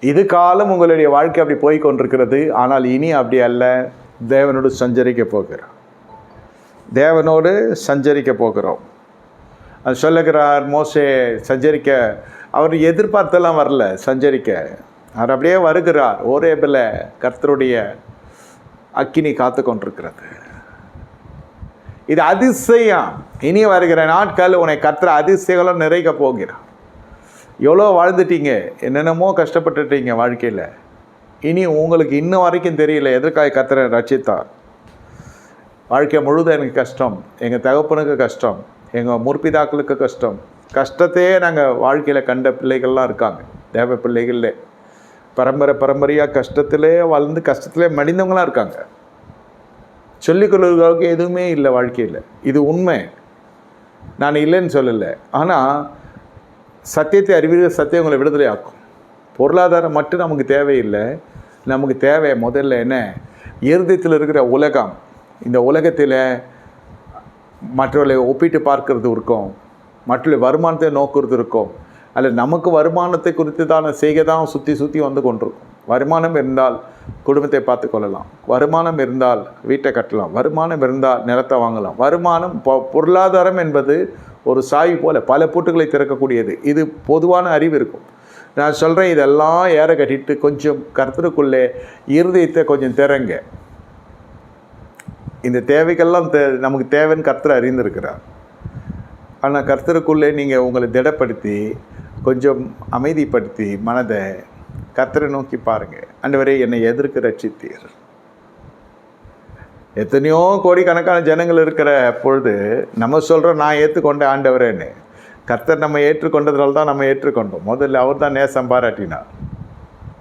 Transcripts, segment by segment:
இது காலம் உங்களுடைய வாழ்க்கை அப்படி போய் கொண்டிருக்கிறது. ஆனால் இனி அப்படி அல்ல. தேவனோடு சஞ்சரிக்க போகிறோம். தேவனோடு சஞ்சரிக்க போகிறோம். அது சொல்லுகிறார் மோசே சஞ்சரிக்க. அவர் எதிர்பார்த்தெல்லாம் வரல சஞ்சரிக்க. அவர் அப்படியே வருகிறார். ஓரேபில் கர்த்தருடைய அக்கினி காத்து கொண்டிருக்கிறது. இது அதிசயம். இனி வருகிற நாட்கள் உன்னை கர்த்தர் அதிசயங்களும் நிறைக்க போகிறார். எவ்வளோ வாழ்ந்துட்டீங்க? என்னென்னமோ கஷ்டப்பட்டுட்டீங்க வாழ்க்கையில். இனி உங்களுக்கு இன்னும் வரைக்கும் தெரியல எதற்காக கத்துறேன் ரச்சிதா வாழ்க்கை முழுதும் எனக்கு கஷ்டம். எங்கள் தகப்பனுக்கு கஷ்டம். எங்கள் முற்பிதாக்களுக்கு கஷ்டம். கஷ்டத்தையே நாங்கள் வாழ்க்கையில் கண்ட பிள்ளைகள்லாம் இருக்காங்க. தேவ பிள்ளைகளில். பரம்பரை பரம்பரையாக கஷ்டத்திலே வளர்ந்து கஷ்டத்திலே மடிந்தவங்களாம் இருக்காங்க. சொல்லிக்கொள்வதற்கு எதுவுமே இல்லை வாழ்க்கையில். இது உண்மை. நான் இல்லைன்னு சொல்லலை. ஆனால் சத்தியத்தை அறிவீர்கள் சத்தியம் உங்களை விடுதலை ஆக்கும். பொருளாதாரம் மட்டும் நமக்கு தேவையில்லை. நமக்கு தேவை முதல்ல என்ன? இருதயத்தில் இருக்கிற உலகம். இந்த உலகத்தில் மற்றவர்களை ஒப்பிட்டு பார்க்கறது இருக்கும். மற்றவர்களை வருமானத்தை நோக்குறது இருக்கும். அல்ல நமக்கு வருமானத்தை குறித்து தான் செய்கை தான் சுற்றி சுற்றி வந்து கொண்டிருக்கும். வருமானம் இருந்தால் குடும்பத்தை பார்த்து கொள்ளலாம். வருமானம் இருந்தால் வீட்டை கட்டலாம். வருமானம் இருந்தால் நிலத்தை வாங்கலாம். வருமானம் பொருளாதாரம் என்பது ஒரு சாவி போல் பல பூட்டுகளை திறக்கக்கூடியது. இது பொதுவான அறிவு இருக்கும். நான் சொல்கிறேன் இதெல்லாம் ஏற கட்டிட்டு கொஞ்சம் கர்த்தருக்குள்ளே இருதயத்தை கொஞ்சம் திறங்க. இந்த தேவைக்கெல்லாம் தே நமக்கு தேவைன்னு கர்த்தர் அறிந்திருக்கிறார். ஆனால் கர்த்தருக்குள்ளே நீங்கள் உங்களை திடப்படுத்தி கொஞ்சம் அமைதிப்படுத்தி மனதை கர்த்தரை நோக்கி பாருங்கள் ஆண்டவரே என்னை எதிர்க்கு ரட்சித்தீர். எத்தனையோ கோடிக்கணக்கான ஜனங்கள் இருக்கிற பொழுது நம்ம சொல்கிறோம் நான் ஏற்றுக்கொண்ட ஆண்டவரேன்னு. கர்த்தர் நம்ம ஏற்றுக்கொண்டதுனால தான் நம்ம ஏற்றுக்கொண்டோம். முதல்ல அவர் தான் நேசம் பாராட்டினார்.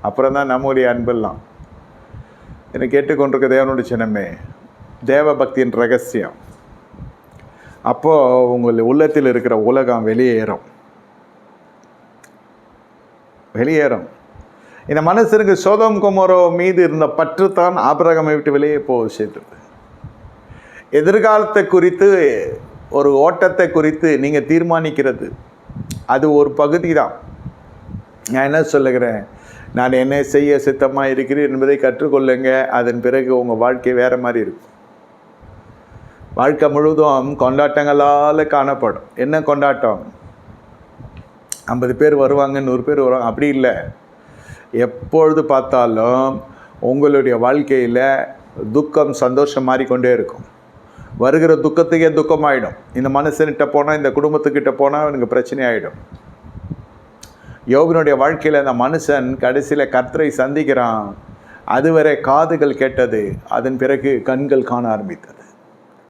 அப்புறம் தான் நம்முடைய அன்பெல்லாம். என்னை கேட்டுக்கொண்டிருக்க தேவனுடைய சின்னமே தேவ பக்தியின் ரகசியம். அப்போது உங்கள் உள்ளத்தில் இருக்கிற உலகம் வெளியேறும். வெளியேறும். இந்த மனுஷனுக்கு சோதம் குமரோ மீது இருந்த பற்று தான் ஆபரகமை விட்டு வெளியே போக செய்தது. எதிர்காலத்தை குறித்து ஒரு ஓட்டத்தை குறித்து நீங்கள் தீர்மானிக்கிறது. அது ஒரு பகுதி தான். நான் என்ன சொல்லுகிறேன்? நான் என்ன செய்ய சித்தமாக இருக்கிறேன் என்பதை கற்றுக்கொள்ளுங்க. அதன் பிறகு உங்கள் வாழ்க்கை வேறு மாதிரி இருக்கும். வாழ்க்கை முழுவதும் கொண்டாட்டங்களால் காணப்படும். என்ன கொண்டாட்டம்? ஐம்பது பேர் வருவாங்க நூறு பேர் வருவாங்க. அப்படி இல்லை. எப்பொழுது பார்த்தாலும் உங்களுடைய வாழ்க்கையில் துக்கம் சந்தோஷம் மாறிக்கொண்டே இருக்கும். வருகிற துக்கத்துக்கே துக்கமாயிடும். இந்த மனுஷன்கிட்ட போனால் இந்த குடும்பத்துக்கிட்ட போனால் எனக்கு பிரச்சனை ஆகிடும் யோகனுடைய வாழ்க்கையில் அந்த மனுஷன் கடைசியில் கர்த்தரை சந்திக்கிறான். அதுவரை காதுகள் கேட்டது அதன் பிறகு கண்கள் காண ஆரம்பித்தது.